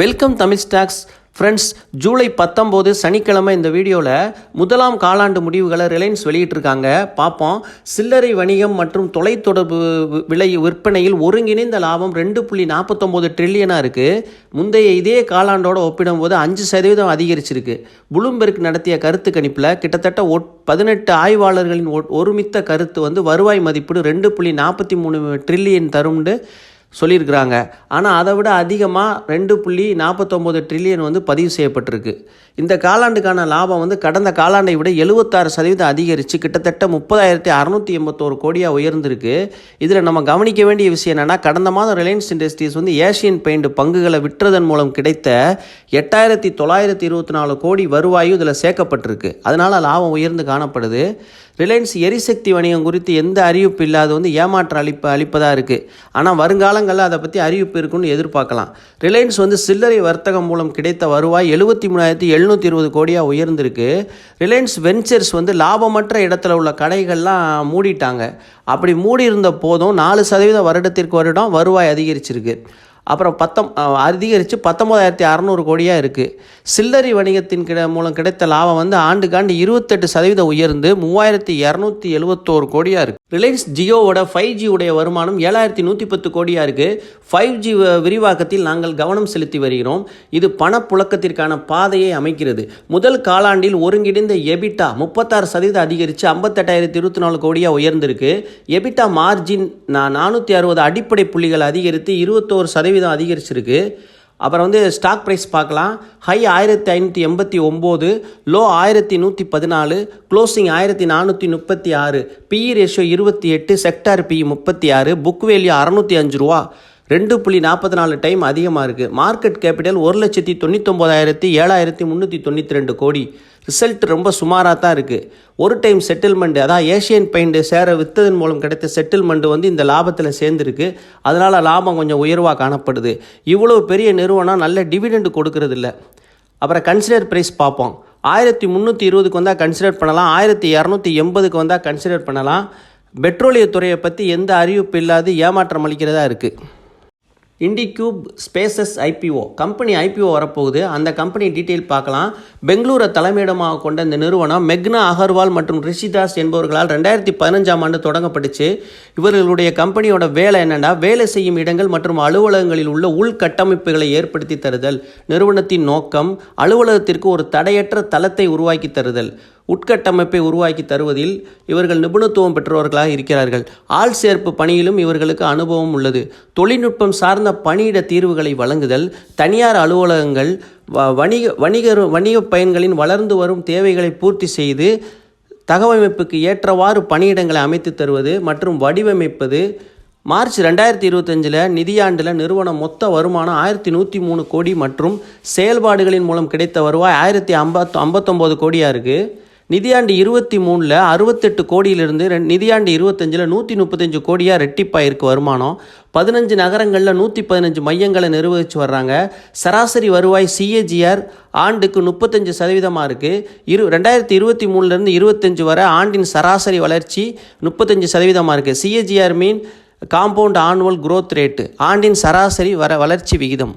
Welcome Tamil stocks friends July பத்தொம்போது சனிக்கிழமை இந்த வீடியோவில் முதலாம் காலாண்டு முடிவுகளை ரிலையன்ஸ் வெளியிட்டிருக்காங்க. பார்ப்போம் சில்லறை வணிகம் மற்றும் தொலைத்தொடர்பு விலை விற்பனையில் ஒருங்கிணைந்த லாபம் ரெண்டு புள்ளி நாற்பத்தொம்போது ட்ரில்லியனாக இருக்குது முந்தைய இதே காலாண்டோட ஒப்பிடும்போது அஞ்சு சதவீதம் அதிகரிச்சிருக்கு. புளும்பெர்க் நடத்திய கருத்து கணிப்பில் கிட்டத்தட்ட ஒட் பதினெட்டு ஆய்வாளர்களின் ஒருமித்த கருத்து வந்து வருவாய் மதிப்பீடு ரெண்டு புள்ளி நாற்பத்தி மூணு ட்ரில்லியன் தரும்னு சொல்லியிருக்கிறாங்க. ஆனால் அதை விட அதிகமாக ரெண்டு புள்ளி நாற்பத்தொம்போது ட்ரில்லியன் வந்து பதிவு செய்யப்பட்டிருக்கு. இந்த காலாண்டுக்கான லாபம் வந்து கடந்த காலாண்டை விட எழுபத்தாறு சதவீதம் அதிகரித்து கிட்டத்தட்ட முப்பதாயிரத்தி அறநூற்றி எண்பத்தோரு கோடியாக உயர்ந்திருக்கு. இதில் நம்ம கவனிக்க வேண்டிய விஷயம் என்னென்னா கடந்த மாதம் ரிலையன்ஸ் இண்டஸ்ட்ரீஸ் வந்து ஏஷியன் பெயிண்ட் பங்குகளை விற்றதன் மூலம் கிடைத்த எட்டாயிரத்தி தொள்ளாயிரத்தி இருபத்தி நாலு கோடி வருவாயும் இதில் சேர்க்கப்பட்டிருக்கு. அதனால் லாபம் உயர்ந்து காணப்படுது. ரிலையன்ஸ் எரிசக்தி வணிகம் குறித்து எந்த அறிவிப்பு இல்லாத வந்து ஏமாற்றம் அளிப்ப அளிப்பதாக இருக்குது ஆனால் வருங்காலங்களில் அதை பற்றி அறிவிப்பு இருக்குன்னு எதிர்பார்க்கலாம். ரிலையன்ஸ் வந்து சில்லறை வர்த்தகம் மூலம் கிடைத்த வருவாய் எழுபத்தி மூணாயிரத்தி எழுநூற்றி இருபது கோடியாக உயர்ந்திருக்கு. ரிலையன்ஸ் வெஞ்சர்ஸ் வந்து லாபமற்ற இடத்துல உள்ள கடைகள்லாம் மூடிட்டாங்க. அப்படி மூடி இருந்த போதும் நாலு சதவீத வருடத்திற்கு வருடம் வருவாய் அதிகரிச்சிருக்கு. அப்புறம் பத்தம் அதிகரித்து பத்தொம்போதாயிரத்தி அறநூறு கோடியாக இருக்குது சில்லறை வணிகத்தின் கிட மூலம் கிடைத்த லாபம் வந்து ஆண்டுக்காண்டு இருபத்தெட்டு சதவீதம் உயர்ந்து மூவாயிரத்தி இரநூத்தி எழுபத்தோரு கோடியாக இருக்குது ரிலையன்ஸ் ஜியோவோட ஃபைவ் ஜி உடைய வருமானம் ஏழாயிரத்தி நூற்றி பத்து கோடியாக இருக்குது ஃபைவ் ஜி விரிவாக்கத்தில் நாங்கள் கவனம் செலுத்தி வருகிறோம். இது பணப்புழக்கத்திற்கான பாதையை அமைக்கிறது. முதல் காலாண்டில் ஒருங்கிணைந்த எபிட்டா முப்பத்தாறு சதவீதம் அதிகரித்து ஐம்பத்தெட்டாயிரத்தி இருபத்தி நாலு கோடியாக உயர்ந்திருக்கு. எபிட்டா மார்ஜின் நான் நானூற்றி அறுபது அடிப்படை புள்ளிகள் அதிகரித்து இருபத்தோரு சதவீதம் அதிகரிச்சிருக்கு. அப்புறம் வந்து ஸ்டாக் ப்ரைஸ் பார்க்கலாம். ஹை ஆயிரத்தி ஐநூற்றி எண்பத்தி ஒம்பது லோ ஆயிரத்தி நூற்றி பதினாலு க்ளோசிங் ஆயிரத்தி நானூற்றி முப்பத்தி ஆறு. பிஇ ரேஷியோ இருபத்தி எட்டு செக்டார் பிஇ முப்பத்தி ஆறு புக் வேல்யூ அறநூற்றி அஞ்சு ரூபா. ரெண்டு புள்ளி நாற்பத்தி நாலு டைம் அதிகமாக இருக்குது மார்க்கெட் கேபிட்டல் ஒரு லட்சத்தி தொண்ணூத்தொம்போதாயிரத்தி ஏழாயிரத்தி முந்நூற்றி தொண்ணூற்றி ரெண்டு கோடி. ரிசல்ட் ரொம்ப சுமாராக தான் இருக்குது ஒரு டைம் செட்டில்மெண்ட் அதான் ஏஷியன் பெயிண்ட் சேர விற்றதன் மூலம் கிடைத்த செட்டில்மெண்ட் வந்து இந்த லாபத்தில் சேர்ந்துருக்கு. அதனால் லாபம் கொஞ்சம் உயர்வாக காணப்படுது. இவ்வளோ பெரிய நிறுவனம் நல்ல டிவிடெண்ட் கொடுக்கறதில்ல அப்புறம் கன்சிடர் ப்ரைஸ் பார்ப்போம். ஆயிரத்தி முந்நூற்றி இருபதுக்கு வந்தால் கன்சிடர் பண்ணலாம். ஆயிரத்தி இரநூத்தி எண்பதுக்கு வந்தால் கன்சிடர் பண்ணலாம். பெட்ரோலியத்துறையை பற்றி எந்த அறிவிப்பு இல்லாது ஏமாற்றம் அளிக்கிறதா இருக்குது Indiqube Spaces IPO company IPO வரப்போகுது. அந்த கம்பெனி டீட்டெயில் பார்க்கலாம். பெங்களூரை தலைமையிடமாக கொண்ட இந்த நிறுவனம் மெக்னா அகர்வால் மற்றும் ரிஷிதாஸ் என்பவர்களால் ரெண்டாயிரத்தி பதினஞ்சாம் ஆண்டு தொடங்கப்பட்டுச்சு. இவர்களுடைய கம்பெனியோட வேலை என்னென்னா வேலை செய்யும் இடங்கள் மற்றும் அலுவலகங்களில் உள்ள உள்கட்டமைப்புகளை ஏற்படுத்தி தருதல். நிறுவனத்தின் நோக்கம் அலுவலகத்திற்கு ஒரு தடையற்ற தளத்தை உருவாக்கி தருதல். உட்கட்டமைப்பை உருவாக்கி தருவதில் இவர்கள் நிபுணத்துவம் பெற்றவர்களாக இருக்கிறார்கள். ஆள் சேர்ப்பு பணியிலும் இவர்களுக்கு அனுபவம் உள்ளது. தொழில்நுட்பம் சார்ந்த பணியிட தீர்வுகளை வழங்குதல் தனியார் அலுவலகங்கள் வ- வணிக வணிகர் வணிக பயன்களின் வளர்ந்து வரும் தேவைகளை பூர்த்தி செய்து தகவமைப்புக்கு ஏற்றவாறு பணியிடங்களை அமைத்து தருவது மற்றும் வடிவமைப்பது. மார்ச் ரெண்டாயிரத்தி இருபத்தஞ்சில் நிதியாண்டில் நிறுவனம் மொத்த வருமானம் ஆயிரத்தி நூற்றி மூணு கோடி மற்றும் செயல்பாடுகளின் மூலம் கிடைத்த வருவாய் ஆயிரத்தி ஐம்பத்து ஐம்பத்தொம்போது கோடியாக இருக்குது நிதியாண்டு இருபத்தி மூணில் அறுபத்தெட்டு கோடியிலிருந்து நிதியாண்டு இருபத்தஞ்சில் நூற்றி முப்பத்தஞ்சு கோடியாக ரெட்டிப்பாயிருக்கு வருமானம். பதினஞ்சு நகரங்களில் நூற்றி பதினஞ்சு மையங்களை நிர்வகித்து வர்றாங்க. சராசரி வருவாய் சிஏஜிஆர் ஆண்டுக்கு முப்பத்தஞ்சு சதவீதமாக இருக்குது இரு ரெண்டாயிரத்தி இருபத்தி மூணுலேருந்து இருபத்தஞ்சு வரை ஆண்டின் சராசரி வளர்ச்சி முப்பத்தஞ்சு சதவீதமாக இருக்குது CAGR mean compound annual growth rate ஆண்டின் சராசரி வர வளர்ச்சி விகிதம்.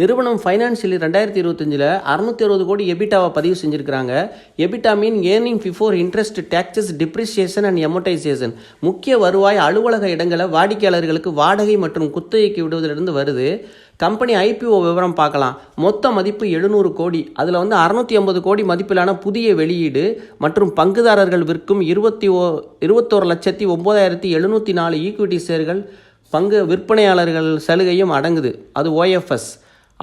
நிறுவனம் ஃபைனான்சியலி ரெண்டாயிரத்தி இருபத்தஞ்சில் அறுநூத்தி அறுபது கோடி எபிட்டாவை பதிவு செஞ்சுருக்கிறாங்க. EBITDA mean earning before interest taxes depreciation and amortisation முக்கிய வருவாய் அலுவலக இடங்களை வாடிக்கையாளர்களுக்கு வாடகை மற்றும் குத்தகைக்கு விடுவதிலிருந்து வருது. கம்பெனி ஐபிஓ விவரம் பார்க்கலாம். மொத்த மதிப்பு எழுநூறு கோடி. அதில் வந்து அறுநூத்தி ஐம்பது கோடி மதிப்பிலான புதிய வெளியீடு மற்றும் பங்குதாரர்கள் விற்கும் இருபத்தி ஓ இருபத்தோரு லட்சத்தி ஒம்பதாயிரத்தி எழுநூற்றி நாலு ஈக்விட்டி ஷேர்கள் பங்கு விற்பனையாளர்கள் சலுகையும் அடங்குது. அது ஓஎஃப்எஸ்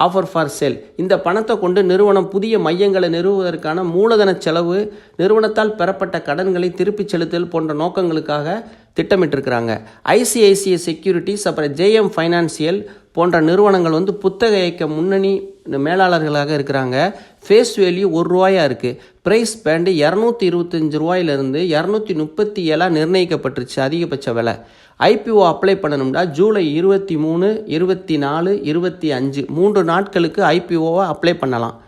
ஆஃபர் ஃபார் சேல் இந்த பணத்தை கொண்டு நிறுவனம் புதிய மையங்களை நிறுவுவதற்கான மூலதன செலவு நிறுவனத்தால் பெறப்பட்ட கடன்களை திருப்பிச் செலுத்தல் போன்ற நோக்கங்களுக்காக திட்டமிட்டிருக்கிறாங்க. ஐசிஐசிஐ செக்யூரிட்டிஸ் அப்புறம் ஜேஎம் ஃபைனான்சியல் போன்ற நிறுவனங்கள் வந்து புத்தக இயக்க முன்னணி மேலாளர்களாக இருக்கிறாங்க. ஃபேஸ் வேல்யூ ஒரு ரூபாயாக இருக்குது ப்ரைஸ் பேண்டு இரநூத்தி இருபத்தஞ்சு ரூபாயிலிருந்து இரநூத்தி முப்பத்தி ஏழாக நிர்ணயிக்கப்பட்டுருச்சு அதிகபட்ச விலை. ஐபிஓ அப்ளை பண்ணணும்னா ஜூலை இருபத்தி மூணு இருபத்தி நாலு இருபத்தி அஞ்சு. மூன்று நாட்களுக்கு ஐபிஓவை அப்ளை பண்ணலாம்.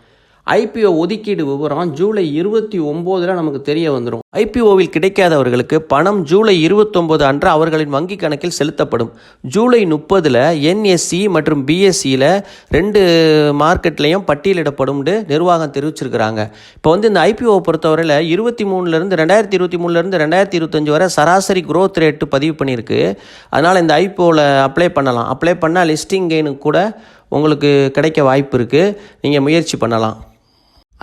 ஐபிஓ ஒதுக்கீடு விவரம் ஜூலை இருபத்தி ஒம்போதில் நமக்கு தெரிய வந்துடும் ஐபிஓவில் கிடைக்காதவர்களுக்கு பணம் ஜூலை இருபத்தொம்போது அன்று அவர்களின் வங்கி கணக்கில் செலுத்தப்படும். ஜூலை முப்பதில் என்எஸ்சி மற்றும் பிஎஸ்சியில் ரெண்டு மார்க்கெட்லேயும் பட்டியலிடப்படும் நிர்வாகம் தெரிவிச்சிருக்கிறாங்க. இப்போ வந்து இந்த ஐபிஓ பொறுத்தவரையில் இருபத்தி மூணுலேருந்து ரெண்டாயிரத்தி இருபத்தி மூணுலேருந்து ரெண்டாயிரத்தி இருபத்தஞ்சு வரை சராசரி குரோத் ரேட்டு பதிவு பண்ணியிருக்கு. அதனால் இந்த ஐபிஓவில் அப்ளை பண்ணலாம். அப்ளை பண்ணால் லிஸ்டிங் கெயினுக்கு கூட உங்களுக்கு கிடைக்க வாய்ப்பு இருக்குது நீங்கள் முயற்சி பண்ணலாம்.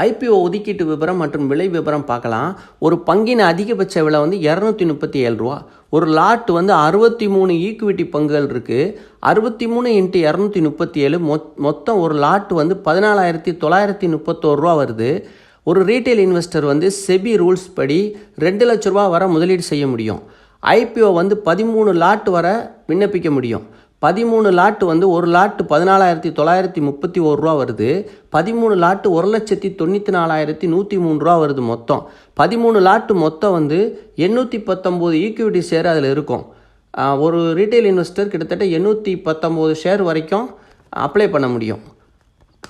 ஐபிஓ ஒதுக்கீட்டு விவரம் மற்றும் விலை விவரம் பார்க்கலாம். ஒரு பங்கின் அதிகபட்ச விலை வந்து இரநூத்தி முப்பத்தி ஏழு ரூபா. ஒரு லாட் வந்து அறுபத்தி மூணு ஈக்விட்டி பங்குகள் இருக்குது அறுபத்தி மூணு இன்ட்டு இரநூத்தி முப்பத்தி ஏழு மொத் மொத்தம் ஒரு லாட் வந்து பதினாலாயிரத்தி தொள்ளாயிரத்தி முப்பத்தோரு ரூபா வருது. ஒரு ரீட்டைல் இன்வெஸ்டர் வந்து செபி ரூல்ஸ் படி ரெண்டு லட்ச ரூபா வர முதலீடு செய்ய முடியும். ஐபிஓ வந்து பதிமூணு லாட் வர விண்ணப்பிக்க முடியும். பதிமூணு லாட்டு வந்து ஒரு லாட்டு பதினாலாயிரத்தி தொள்ளாயிரத்தி முப்பத்தி ஒரு ரூபா வருது. பதிமூணு லாட்டு ஒரு லட்சத்தி தொண்ணூற்றி நாலாயிரத்தி நூற்றி மூணு ரூபா வருது மொத்தம். பதிமூணு லாட்டு மொத்தம் வந்து எண்ணூற்றி பத்தொம்போது ஈக்விட்டி ஷேர் அதில் இருக்கும். ஒரு ரீட்டைல் இன்வெஸ்டர் கிட்டத்தட்ட எண்ணூற்றி பத்தொம்போது ஷேர் வரைக்கும் அப்ளை பண்ண முடியும்.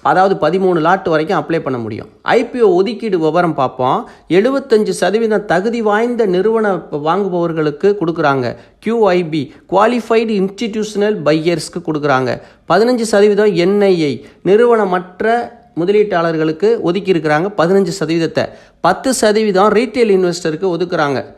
அதாவது பதிமூணு லாட் வரைக்கும் அப்ளை பண்ண முடியும். ஐபிஓ ஒதுக்கீடு விவரம் பார்ப்போம். எழுபத்தஞ்சு சதவீதம் தகுதி வாய்ந்த நிறுவன வாங்குபவர்களுக்கு கொடுக்குறாங்க. கியூஐபி குவாலிஃபைடு இன்ஸ்டிடியூஷனல் பையர்ஸ்க்கு கொடுக்குறாங்க. பதினஞ்சு சதவீதம் என்ஐஐ நிறுவனமற்ற முதலீட்டாளர்களுக்கு ஒதுக்கியிருக்கிறாங்க பதினஞ்சு சதவீதத்தை. பத்து சதவீதம் ரீட்டைல் இன்வெஸ்டருக்கு ஒதுக்குறாங்க.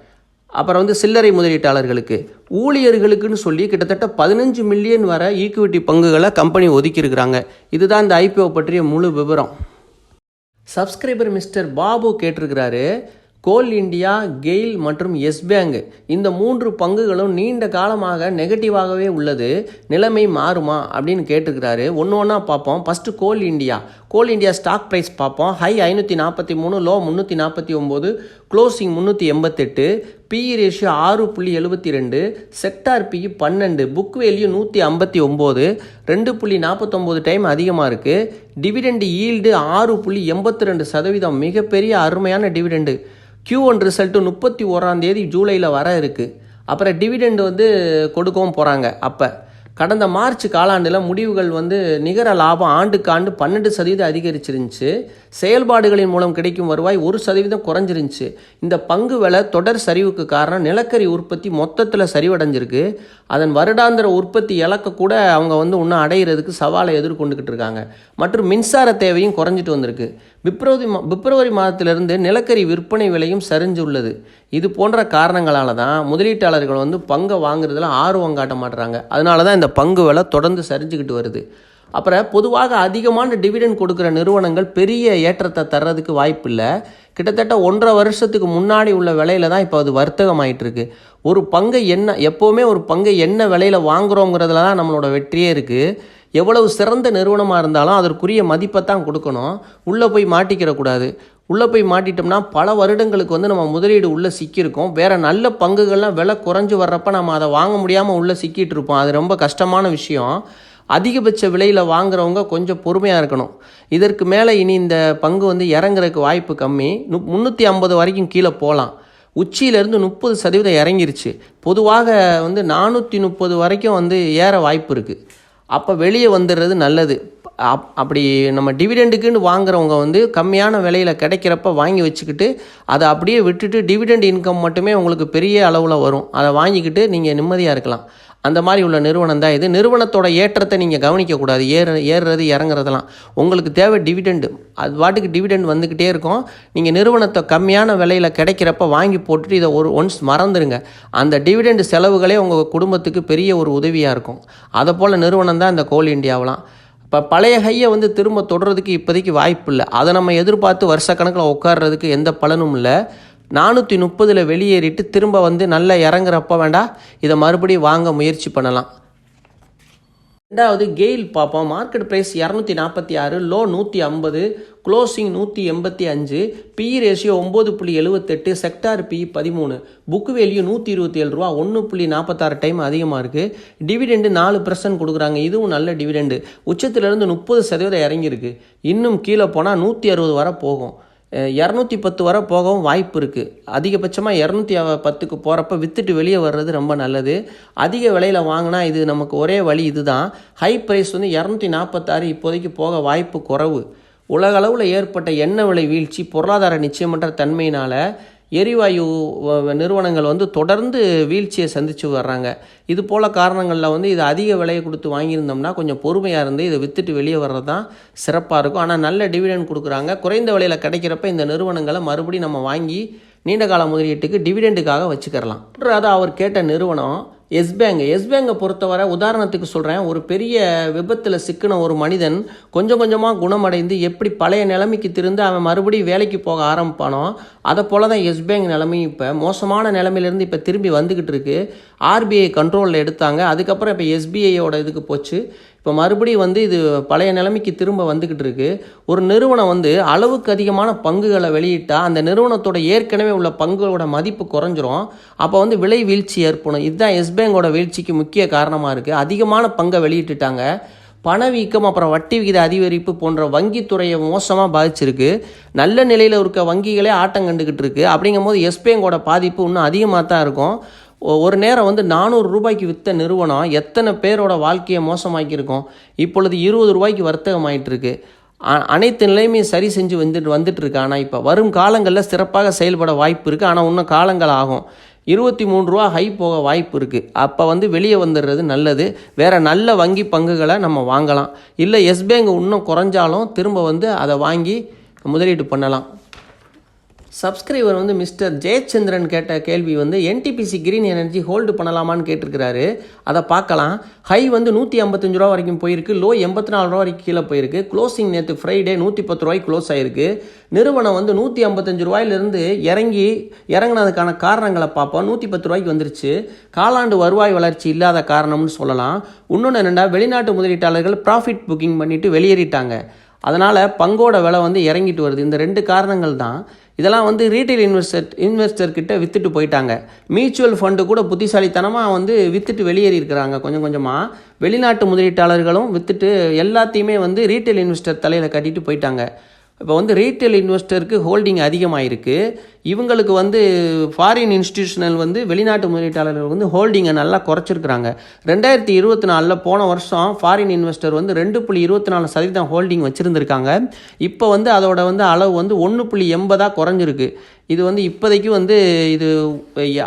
அப்புறம் வந்து சில்லறை முதலீட்டாளர்களுக்கு. ஊழியர்களுக்குன்னு சொல்லி கிட்டத்தட்ட பதினஞ்சு மில்லியன் வர ஈக்குவிட்டி பங்குகளை கம்பெனி ஒதுக்கியிருக்கிறாங்க. இதுதான் இந்த ஐபிஓ பற்றிய முழு விவரம். சப்ஸ்கிரைபர் மிஸ்டர் பாபு கேட்டிருக்கிறாரு கோல் இண்டியா கெயில் மற்றும் எஸ் பேங்க் இந்த மூன்று பங்குகளும் நீண்ட காலமாக நெகட்டிவாகவே உள்ளது. நிலைமை மாறுமா அப்படின்னு கேட்டிருக்கிறாரு. ஒன்று ஒன்றா பார்ப்போம். First Coal India Coal India stock price பார்ப்போம். ஹை ஐநூற்றி நாற்பத்தி மூணு லோ முந்நூற்றி நாற்பத்தி ஒம்பது க்ளோசிங் முந்நூற்றி எண்பத்தெட்டு பிஇ ரேஷியோ ஆறு புள்ளி எழுபத்தி ரெண்டு செக்டார் பிஇ பன்னெண்டு புக் வேல்யூ நூற்றி ஐம்பத்தி ஒம்பது ரெண்டு புள்ளி நாற்பத்தொம்போது டைம் அதிகமாக இருக்குது டிவிடெண்டு ஈல்டு ஆறு புள்ளி எண்பத்தி ரெண்டு சதவீதம் மிகப்பெரிய அருமையான டிவிடெண்டு கியூ ஒன் ரிசல்ட்டு முப்பத்தி ஓராந்தேதி ஜூலையில் வர இருக்குது அப்புறம் டிவிடெண்டு வந்து கொடுக்கவும் போகிறாங்க அப்போ. கடந்த மார்ச் காலாண்டில் முடிவுகள் வந்து நிகர லாபம் ஆண்டுக்கு ஆண்டு பன்னெண்டு சதவீதம் அதிகரிச்சிருந்துச்சு. செயல்பாடுகளின் மூலம் கிடைக்கும் வருவாய் ஒரு சதவீதம் குறைஞ்சிருந்துச்சு. இந்த பங்கு விலை தொடர் சரிவுக்கு காரணம் நிலக்கரி உற்பத்தி மொத்தத்தில் சரிவடைஞ்சிருக்கு. அதன் வருடாந்திர உற்பத்தி இலக்க கூட அவங்க வந்து இன்னும் அடையிறதுக்கு சவாலை எதிர்கொண்டுக்கிட்டு இருக்காங்க. மற்றும் மின்சார தேவையும் குறைஞ்சிட்டு வந்திருக்கு. பிப்ரவரி மா பிப்ரவரி மாதத்திலிருந்து நிலக்கரி விற்பனை விலையும் சரிஞ்சுள்ளது. இது போன்ற காரணங்களால தான் முதலீட்டாளர்கள் வந்து பங்கை வாங்குறதுல ஆர்வம் காட்ட மாட்டுறாங்க அதனால தான் இந்த பங்கு விலை தொடர்ந்து சரிஞ்சுக்கிட்டு வருது. அப்புறம் பொதுவாக அதிகமான டிவிடெண்ட் கொடுக்குற நிறுவனங்கள் பெரிய ஏற்றத்தை தர்றதுக்கு வாய்ப்பில்லை. கிட்டத்தட்ட ஒன்றரை வருஷத்துக்கு முன்னாடி உள்ள விலையில தான் இப்போ அது வர்த்தகமாயிட்டு இருக்கு ஒரு பங்கை என்ன எப்போவுமே ஒரு பங்கை என்ன விலையில் வாங்குறோங்கிறதுல தான் நம்மளோட வெற்றியே இருக்குது எவ்வளவு சிறந்த நிறுவனமாக இருந்தாலும் அதற்குரிய மதிப்பை தான் கொடுக்கணும். உள்ளே போய் மாட்டிக்கிறக்கூடாது. உள்ளே போய் மாட்டிட்டோம்னா பல வருடங்களுக்கு வந்து நம்ம முதலீடு உள்ளே சிக்கியிருக்கோம். வேறு நல்ல பங்குகள்லாம் விலை குறைஞ்சி வர்றப்ப நம்ம அதை வாங்க முடியாமல் உள்ளே சிக்கிட்டு இருப்போம். அது ரொம்ப கஷ்டமான விஷயம். அதிகபட்ச விலையில் வாங்குறவங்க கொஞ்சம் பொறுமையாக இருக்கணும். இதற்கு மேலே இனி இந்த பங்கு வந்து இறங்குறதுக்கு வாய்ப்பு கம்மி. நு முந்நூற்றி ஐம்பது வரைக்கும் கீழே போகலாம். உச்சியிலேருந்து முப்பது சதவீதம் இறங்கிருச்சு. பொதுவாக வந்து நானூற்றி முப்பது வரைக்கும் வந்து ஏற வாய்ப்பு இருக்குது அப்போ வெளியே வந்துடுறது நல்லது. அப் அப்படி நம்ம டிவிடெண்டுக்குன்னு வாங்குறவங்க வந்து கம்மியான விலையில் கிடைக்கிறப்ப வாங்கி வச்சுக்கிட்டு அதை அப்படியே விட்டுட்டு டிவிடெண்ட் இன்கம் மட்டுமே உங்களுக்கு பெரிய அளவில் வரும். அதை வாங்கிக்கிட்டு நீங்கள் நிம்மதியாக இருக்கலாம். அந்த மாதிரி உள்ள நிறுவனம் தான் இது. நிறுவனத்தோட ஏற்றத்தை நீங்கள் கவனிக்கக்கூடாது. ஏற ஏறுறது இறங்குறதெல்லாம். உங்களுக்கு தேவை டிவிடெண்டு அது பாட்டுக்கு டிவிடெண்ட் வந்துக்கிட்டே இருக்கும். நீங்கள் நிறுவனத்தை கம்மியான விலையில் கிடைக்கிறப்ப வாங்கி போட்டுட்டு இதை ஒரு ஒன்ஸ் மறந்துடுங்க அந்த டிவிடெண்ட் செலவுகளே உங்கள் குடும்பத்துக்கு பெரிய ஒரு உதவியாக இருக்கும். அதை போல் நிறுவனம் தான் இந்த கோல் இந்தியாவெலாம் இப்போ பழைய ஹையை வந்து திரும்ப தொடுறதுக்கு இப்போதைக்கு வாய்ப்பு இல்லை. அதை நம்ம எதிர்பார்த்து வருஷக்கணக்கில் உட்காடுறதுக்கு எந்த பலனும் இல்லை. நானூற்றி முப்பதில் வெளியேறிட்டு திரும்ப வந்து நல்லா இறங்குறப்ப வேண்டாம் இதை மறுபடியும் வாங்க முயற்சி பண்ணலாம். ரெண்டாவது கெயில் பார்ப்போம் மார்க்கெட் ப்ரைஸ் இரநூத்தி நாற்பத்தி ஆறு லோ நூற்றி ஐம்பது க்ளோசிங் நூற்றி எண்பத்தி அஞ்சு பி ரேஷியோ ஒம்பது புள்ளி எழுபத்தெட்டு செக்டார் பி பதிமூணு. புக் வேல்யூ நூற்றி இருபத்தி ஏழு ரூபா ஒன்று புள்ளி நாற்பத்தாறு டைம் அதிகமாக இருக்குது டிவிடெண்டு நாலு பர்சன்ட் கொடுக்குறாங்க. இதுவும் நல்ல டிவிடெண்டு உச்சத்திலிருந்து முப்பது சதவீதம் இறங்கியிருக்கு. இன்னும் கீழே போனால் நூற்றி அறுபது வரை போகும். இரநூத்தி பத்து வரை போகவும் வாய்ப்பு இருக்குது அதிகபட்சமாக இரநூத்தி பத்துக்கு போகிறப்ப விற்றுட்டு வெளியே வர்றது ரொம்ப நல்லது. அதிக விலையில் வாங்கினா இது நமக்கு ஒரே வழி இதுதான். ஹை ப்ரைஸ் வந்து இரநூத்தி நாற்பத்தாறு இப்போதைக்கு போக வாய்ப்பு குறைவு. உலகளவில் ஏற்பட்ட எண்ணெய் விலை வீழ்ச்சி பொருளாதார நிச்சயமற்ற தன்மையினால் எரிவாயு வ- நிறுவனங்கள் வந்து தொடர்ந்து வீழ்ச்சியை சந்தித்து வர்றாங்க. இது போல் காரணங்களில் வந்து இது அதிக விலையை கொடுத்து வாங்கியிருந்தோம்னா கொஞ்சம் பொறுமையாக இருந்து இதை விற்றுட்டு வெளியே வர்றது தான் சிறப்பாக இருக்கும். ஆனால் நல்ல டிவிடெண்ட் கொடுக்குறாங்க. குறைந்த விலையில் கிடைக்கிறப்ப இந்த நிறுவனங்களை மறுபடியும் நம்ம வாங்கி நீண்ட கால முதலீட்டுக்கு டிவிடெண்டுக்காக வச்சுக்கிறலாம். அது அவர் கேட்ட நிறுவனம் எஸ் பேங்க் எஸ் பேங்கை பொறுத்தவரை உதாரணத்துக்கு சொல்கிறேன் ஒரு பெரிய விபத்தில் சிக்கின ஒரு மனிதன் கொஞ்சம் கொஞ்சமாக குணமடைந்து எப்படி பழைய நிலைமைக்கு திருந்து அவன் மறுபடியும் வேலைக்கு போக ஆரம்பிப்பானோ அதை போல தான் எஸ் பேங்க் நிலைமையும் இப்போ மோசமான நிலைமையிலேருந்து இப்போ திரும்பி வந்துக்கிட்டு இருக்கு. ஆர்பிஐ கண்ட்ரோலில் எடுத்தாங்க. அதுக்கப்புறம் இப்போ எஸ்பிஐயோட இதுக்கு போச்சு. இப்போ மறுபடியும் வந்து இது பழைய நிலைமைக்கு திரும்ப வந்துக்கிட்டு இருக்கு. ஒரு நிறுவனம் வந்து அளவுக்கு அதிகமான பங்குகளை வெளியிட்டால் அந்த நிறுவனத்தோட ஏற்கனவே உள்ள பங்குகளோட மதிப்பு குறைஞ்சிரும். அப்போ வந்து விலை வீழ்ச்சி ஏற்படும். இதுதான் எஸ் பேங்கோட வீழ்ச்சிக்கு முக்கிய காரணமாக இருக்குது அதிகமான பங்கை வெளியிட்டுட்டாங்க. பணவீக்கம் அப்புறம் வட்டி விகித அதிகரிப்பு போன்ற வங்கித்துறையை மோசமாக பாதிச்சிருக்கு. நல்ல நிலையில் இருக்க வங்கிகளே ஆட்டம் கண்டுக்கிட்டு இருக்கு. அப்படிங்கும்போது போது பேங்கோட பாதிப்பு இன்னும் அதிகமாக தான் இருக்கும். ஒரு நேரம் வந்து நானூறு ரூபாய்க்கு விற்ற நிறுவனம் எத்தனை பேரோட வாழ்க்கையை மோசமாக்கியிருக்கோம்? இப்பொழுது இருபது ரூபாய்க்கு வர்த்தகம் ஆகிட்டுருக்கு அ- அனைத்து நிலையுமே சரி செஞ்சு வந்துட்டு வந்துட்டுருக்கு. ஆனால் இப்போ வரும் காலங்களில் சிறப்பாக செயல்பட வாய்ப்பு இருக்குது ஆனால் இன்னும் காலங்கள் ஆகும். இருபத்தி மூணு ரூபா ஹை போக வாய்ப்பு இருக்குது அப்போ வந்து வெளியே வந்துடுறது நல்லது. வேறு நல்ல வங்கி பங்குகளை நம்ம வாங்கலாம். இல்லை எஸ் பேங்க் இன்னும் குறைஞ்சாலும் திரும்ப வந்து அதை வாங்கி முதலீடு பண்ணலாம். சப்ஸ்கிரைபர் வந்து மிஸ்டர் ஜெயச்சந்திரன் கேட்ட கேள்வி வந்து என்டிபிசி கிரீன் எனர்ஜி ஹோல்டு பண்ணலாமான்னு கேட்டிருக்கிறாரு. அதை பார்க்கலாம். ஹை வந்து நூற்றி ஐம்பத்தஞ்சு ரூபா வரைக்கும் போயிருக்கு. லோ எண்பத்தி நாலு ரூபா வரைக்கும் கீழே போயிருக்கு. க்ளோசிங் நேற்று ஃப்ரைடே நூற்றி பத்து ரூபாய்க்கு க்ளோஸ் ஆயிருக்கு. நிறுவனம் வந்து நூற்றி ஐம்பத்தஞ்சு ரூபாயிலிருந்து இறங்கி இறங்குனதுக்கான காரணங்களை பார்ப்போம். நூற்றி பத்து ரூபாய்க்கு வந்துருச்சு. காலாண்டு வருவாய் வளர்ச்சி இல்லாத காரணம்னு சொல்லலாம். இன்னொன்று என்னென்னா வெளிநாட்டு முதலீட்டாளர்கள் ப்ராஃபிட் புக்கிங் பண்ணிட்டு வெளியேறிட்டாங்க. அதனால் பங்கோட விலை வந்து இறங்கிட்டு வருது. இந்த ரெண்டு காரணங்கள் தான். இதெல்லாம் வந்து ரீட்டைல் இன்வெஸ்டர் இன்வெஸ்டர் கிட்ட வித்துட்டு போயிட்டாங்க. மியூச்சுவல் ஃபண்டு கூட புத்திசாலித்தனமாக வந்து வித்துட்டு வெளியேறி இருக்கிறாங்க கொஞ்சம் கொஞ்சமாக வெளிநாட்டு முதலீட்டாளர்களும் வித்துட்டு எல்லாத்தையுமே வந்து ரீட்டைல் இன்வெஸ்டர் தலையில் கட்டிட்டு போயிட்டாங்க. இப்போ வந்து ரீட்டைல் இன்வெஸ்டருக்கு ஹோல்டிங் அதிகமாயிருக்கு. இவங்களுக்கு வந்து ஃபாரின் இன்ஸ்டிடியூஷனல் வந்து வெளிநாட்டு முதலீட்டாளர்கள் வந்து ஹோல்டிங்கை நல்லா குறைச்சிருக்கிறாங்க. ரெண்டாயிரத்தி இருபத்தி நாலில் போன வருஷம் ஃபாரின் இன்வெஸ்டர் வந்து ரெண்டு புள்ளி இருபத்தி நாலு சதவீதம் ஹோல்டிங் வச்சுருந்துருக்காங்க. இப்போ வந்து அதோட வந்து அளவு வந்து ஒன்று புள்ளி எண்பதாக குறைஞ்சிருக்கு. இது வந்து இப்போதைக்கு வந்து இது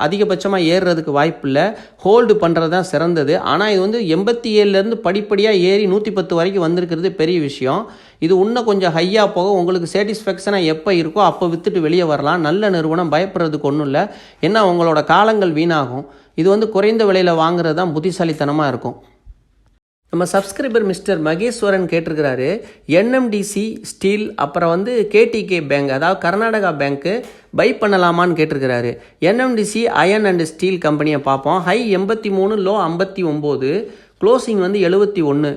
அதிகபட்சமாக ஏறுறதுக்கு வாய்ப்பு இல்லை ஹோல்டு பண்ணுறது தான் சிறந்தது. ஆனால் இது வந்து எண்பத்தி ஏழுலேருந்து படிப்படியாக ஏறி நூற்றி பத்து வரைக்கும் வந்திருக்கிறது பெரிய விஷயம். இது இன்னும் கொஞ்சம் ஹையாக போக உங்களுக்கு சாட்டிஸ்ஃபேக்ஷனாக எப்போ இருக்கோ அப்போ விற்றுட்டு வெளியே வரலாம். நல்ல நிறுவனம் பயப்படுறதுக்கு ஒன்றும் இல்லை. ஏன்னா உங்களோட காலங்கள் வீணாகும். இது வந்து குறைந்த விலையில் வாங்குறது தான் புத்திசாலித்தனமாக இருக்கும். நம்ம சப்ஸ்கிரைபர் மிஸ்டர் மகேஸ்வரன் கேட்டிருக்கிறாரு என்எம்டிசி ஸ்டீல் அப்புறம் வந்து கேடிகே பேங்க் அதாவது கர்நாடகா பேங்க்கு பை பண்ணலாமான்னு கேட்டிருக்கிறாரு. என்எம்டிசி அயன் அண்ட் ஸ்டீல் கம்பெனியை பார்ப்போம். ஹை எண்பத்தி மூணு லோ ஐம்பத்தி ஒம்பது க்ளோசிங் வந்து எழுபத்தி ஒன்று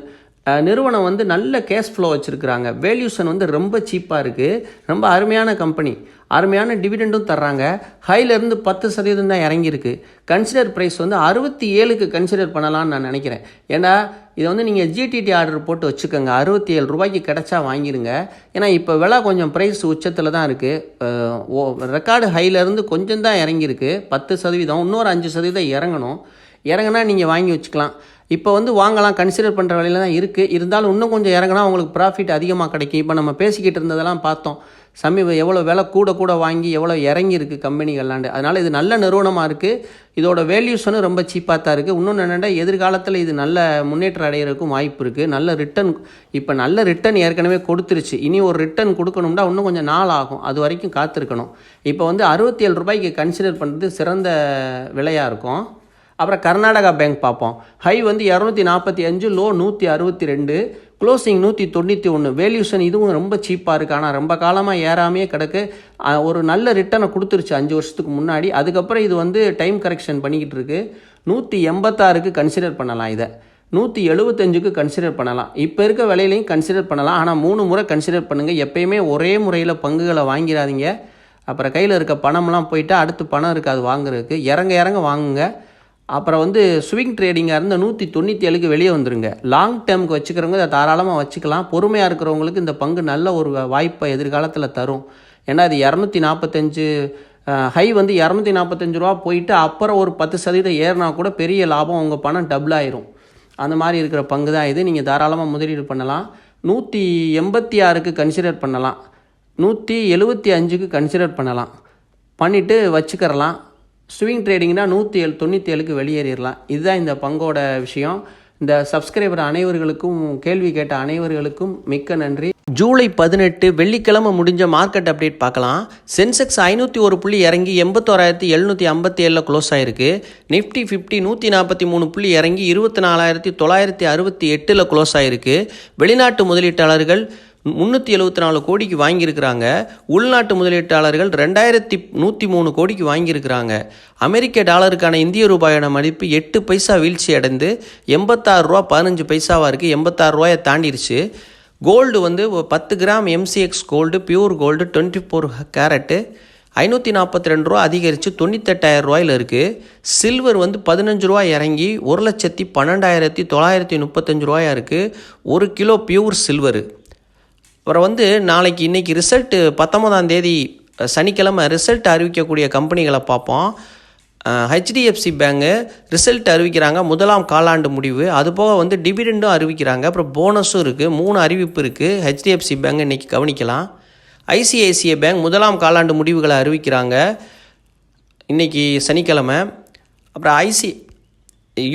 நிறுவனம் வந்து நல்ல கேஷ் ஃப்ளோ வச்சுருக்குறாங்க. வேல்யூஷன் வந்து ரொம்ப சீப்பாக இருக்குது ரொம்ப அருமையான கம்பெனி அருமையான டிவிடெண்டும் தர்றாங்க. ஹைலேருந்து பத்து சதவீதம் தான் இறங்கியிருக்கு. கன்சிடர் ப்ரைஸ் வந்து அறுபத்தி ஏழுக்கு கன்சிடர் பண்ணலான்னு நான் நினைக்கிறேன். ஏன்னா இதை வந்து நீங்கள் ஜிடிடி ஆர்டர் போட்டு வச்சுக்கோங்க. அறுபத்தி ஏழு ரூபாய்க்கு கிடைச்சா வாங்கிடுங்க ஏன்னா இப்போ விலை கொஞ்சம் ப்ரைஸ் உச்சத்தில் தான் இருக்குது ரெக்கார்டு ஹைலேருந்து கொஞ்சம் தான் இறங்கியிருக்கு. பத்து சதவீதம் இன்னொரு அஞ்சு சதவீதம் இறங்கணும். இறங்குனா நீங்கள் வாங்கி வச்சுக்கலாம். இப்போ வந்து வாங்கலாம் கன்சிடர் பண்ணுற வழியில் தான் இருக்குது இருந்தாலும் இன்னும் கொஞ்சம் இறங்குனா உங்களுக்கு ப்ராஃபிட் அதிகமாக கிடைக்கும். இப்போ நம்ம பேசிக்கிட்டு இருந்ததெல்லாம் பார்த்தோம். சமீப எவ்வளோ விலை கூட கூட வாங்கி எவ்வளோ இறங்கியிருக்கு கம்பெனிகள்லாண்டு அதனால் இது நல்ல நிறுவனமாக இருக்குது இதோட வேல்யூஷனும் ரொம்ப சீப்பாக தான் இருக்குது இன்னொன்று என்னென்னா எதிர்காலத்தில் இது நல்ல முன்னேற்றம் அடைகிறதுக்கும் வாய்ப்பு இருக்குது நல்ல ரிட்டர்ன் இப்போ நல்ல ரிட்டர்ன் ஏற்கனவே கொடுத்துருச்சு. இனி ஒரு ரிட்டர்ன் கொடுக்கணும்னா இன்னும் கொஞ்சம் நாள் ஆகும். அது வரைக்கும் காத்திருக்கணும். இப்போ வந்து அறுபத்தி ஏழு ரூபாய்க்கு கன்சிடர் பண்ணுறது சிறந்த விலையாக இருக்கும். அப்புறம் கர்நாடகா பேங்க் பார்ப்போம். ஹை வந்து இரநூத்தி நாற்பத்தி அஞ்சு லோ நூற்றி அறுபத்தி ரெண்டு க்ளோசிங் நூற்றி தொண்ணூற்றி ஒன்று வேல்யூஷன் இதுவும் ரொம்ப சீப்பாக இருக்குது ஆனால் ரொம்ப காலமாக ஏறாமையே கிடக்கு. ஒரு நல்ல ரிட்டர்னை கொடுத்துருச்சு அஞ்சு வருஷத்துக்கு முன்னாடி. அதுக்கப்புறம் இது வந்து டைம் கரெக்ஷன் பண்ணிக்கிட்டு இருக்கு. நூற்றி எண்பத்தாறுக்கு கன்சிடர் பண்ணலாம் இதை. நூற்றி எழுபத்தஞ்சுக்கு கன்சிடர் பண்ணலாம். இப்போ இருக்க விலையிலையும் கன்சிடர் பண்ணலாம். ஆனால் மூணு முறை கன்சிடர் பண்ணுங்கள் எப்பயுமே ஒரே முறையில் பங்குகளை வாங்கிடாதீங்க அப்புறம் கையில் இருக்க பணம்லாம் போயிட்டு அடுத்து பணம் இருக்காது வாங்குறதுக்கு. இறங்க இறங்க வாங்குங்க. அப்புறம் வந்து ஸ்விங் ட்ரேடிங்காக இருந்தால் நூற்றி தொண்ணூற்றி ஏழுக்கு வெளியே வந்துருங்க. லாங் டேர்முக்கு வச்சுக்கிறவங்க அதை தாராளமாக வச்சுக்கலாம். பொறுமையாக இருக்கிறவங்களுக்கு இந்த பங்கு நல்ல ஒரு வாய்ப்பை எதிர்காலத்தில் தரும். ஏன்னா அது இரநூத்தி நாற்பத்தஞ்சு ஹை வந்து இரநூத்தி நாற்பத்தஞ்சு ரூபா போயிட்டு அப்புறம் ஒரு பத்து சதவீதம் ஏறினா கூட பெரிய லாபம் உங்கள் பணம் டபுள் ஆயிரும். அந்த மாதிரி இருக்கிற பங்கு தான் இது. நீங்கள் தாராளமாக முதலீடு பண்ணலாம். நூற்றி எண்பத்தி ஆறுக்கு கன்சிடர் பண்ணலாம். நூற்றி எழுபத்தி அஞ்சுக்கு கன்சிடர் பண்ணலாம். பண்ணிவிட்டு வச்சுக்கிறலாம். ஸ்விங் ட்ரேடிங்னா நூற்றி ஏழு தொண்ணூற்றி ஏழுக்கு வெளியேறிடலாம். இதுதான் இந்த பங்கோட விஷயம். இந்த சப்ஸ்கிரைபர் அனைவர்களுக்கும் கேள்வி கேட்ட அனைவர்களுக்கும் மிக்க நன்றி. ஜூலை பதினெட்டு வெள்ளிக்கிழமை முடிஞ்ச மார்க்கெட் அப்டேட் பார்க்கலாம். சென்செக்ஸ் ஐநூற்றி ஒரு புள்ளி இறங்கி எண்பத்தோராயிரத்தி எழுநூற்றி ஐம்பத்தி ஏழில் க்ளோஸ் ஆயிருக்கு. நிஃப்டி ஃபிஃப்டி நூற்றி நாற்பத்தி மூணு புள்ளி இறங்கி இருபத்தி நாலாயிரத்தி தொள்ளாயிரத்தி அறுபத்தி எட்டில் க்ளோஸ் ஆயிருக்கு. வெளிநாட்டு முதலீட்டாளர்கள் முந்நூற்றி எழுபத்தி நாலு கோடிக்கு வாங்கியிருக்கிறாங்க. உள்நாட்டு முதலீட்டாளர்கள் ரெண்டாயிரத்தி நூற்றி மூணு கோடிக்கு வாங்கியிருக்கிறாங்க. அமெரிக்க டாலருக்கான இந்திய ரூபாயோட மதிப்பு எட்டு பைசா வீழ்ச்சி அடைந்து எண்பத்தாறு ரூபா பதினஞ்சு பைசாவாக இருக்குது எண்பத்தாறு ரூபாயை தாண்டிடுச்சு கோல்டு வந்து பத்து gram MCX gold pure gold twenty four carat ஐநூற்றி நாற்பத்தி ரெண்டு ரூபா அதிகரித்து தொண்ணூத்தெட்டாயிரம் ரூபாயில் இருக்குது சில்வர் வந்து பதினஞ்சு ரூபா இறங்கி ஒரு லட்சத்தி பன்னெண்டாயிரத்தி தொள்ளாயிரத்தி முப்பத்தஞ்சு ரூபாயாக இருக்குது ஒரு கிலோ பியூர் சில்வரு அப்புறம் வந்து நாளைக்கு இன்றைக்கி ரிசல்ட்டு பத்தொன்பதாம் தேதி சனிக்கிழமை ரிசல்ட் அறிவிக்கக்கூடிய கம்பெனிகளை பார்ப்போம். ஹெச்டிஎஃப்சி பேங்கு ரிசல்ட் அறிவிக்கிறாங்க. முதலாம் காலாண்டு முடிவு. அதுபோக வந்து டிவிடெண்டும் அறிவிக்கிறாங்க. அப்புறம் போனஸும் இருக்குது மூணு அறிவிப்பு இருக்குது ஹெச்டிஎஃப்சி பேங்க் இன்றைக்கி கவனிக்கலாம். ஐசிஐசிஐ பேங்க் முதலாம் காலாண்டு முடிவுகளை அறிவிக்கிறாங்க. இன்றைக்கி சனிக்கிழமை. அப்புறம் ஐசி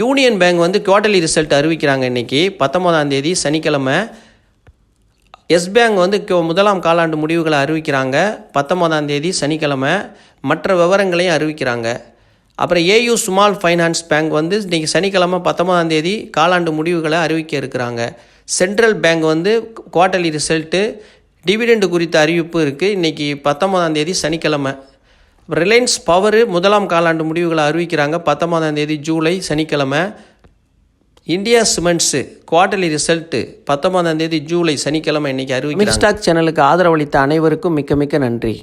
யூனியன் பேங்க் வந்து குவார்ட்டர்லி ரிசல்ட் அறிவிக்கிறாங்க இன்றைக்கி பத்தொம்போதாம் தேதி சனிக்கிழமை. எஸ் பேங்க் வந்து கோ- முதலாம் காலாண்டு முடிவுகளை அறிவிக்கிறாங்க. பத்தொன்பதாம் தேதி சனிக்கிழமை மற்ற விவரங்களையும் அறிவிக்கிறாங்க. அப்புறம் ஏயு ஸ்மால் ஃபைனான்ஸ் பேங்க் வந்து இன்றைக்கி சனிக்கிழமை பத்தொன்பதாம் தேதி காலாண்டு முடிவுகளை அறிவிக்க இருக்கிறாங்க. சென்ட்ரல் பேங்க் வந்து குவார்ட்டர்லி ரிசல்ட்டு டிவிடெண்டு குறித்த அறிவிப்பு இருக்குது இன்றைக்கி பத்தொன்பதாம் தேதி சனிக்கிழமை. ரிலையன்ஸ் பவரு முதலாம் காலாண்டு முடிவுகளை அறிவிக்கிறாங்க. பத்தொன்பதாம் தேதி ஜூலை சனிக்கிழமை. இந்தியா சிமெண்ட்ஸு குவார்டர்லி ரிசல்ட்டு பத்தொன்பதாம் தேதி ஜூலை சனிக்கிழமை இன்னைக்கு அறிவிக்கிறாங்க. ஸ்டாக் சேனலுக்கு ஆதரவளித்த அனைவருக்கும் மிக்க மிக்க நன்றி.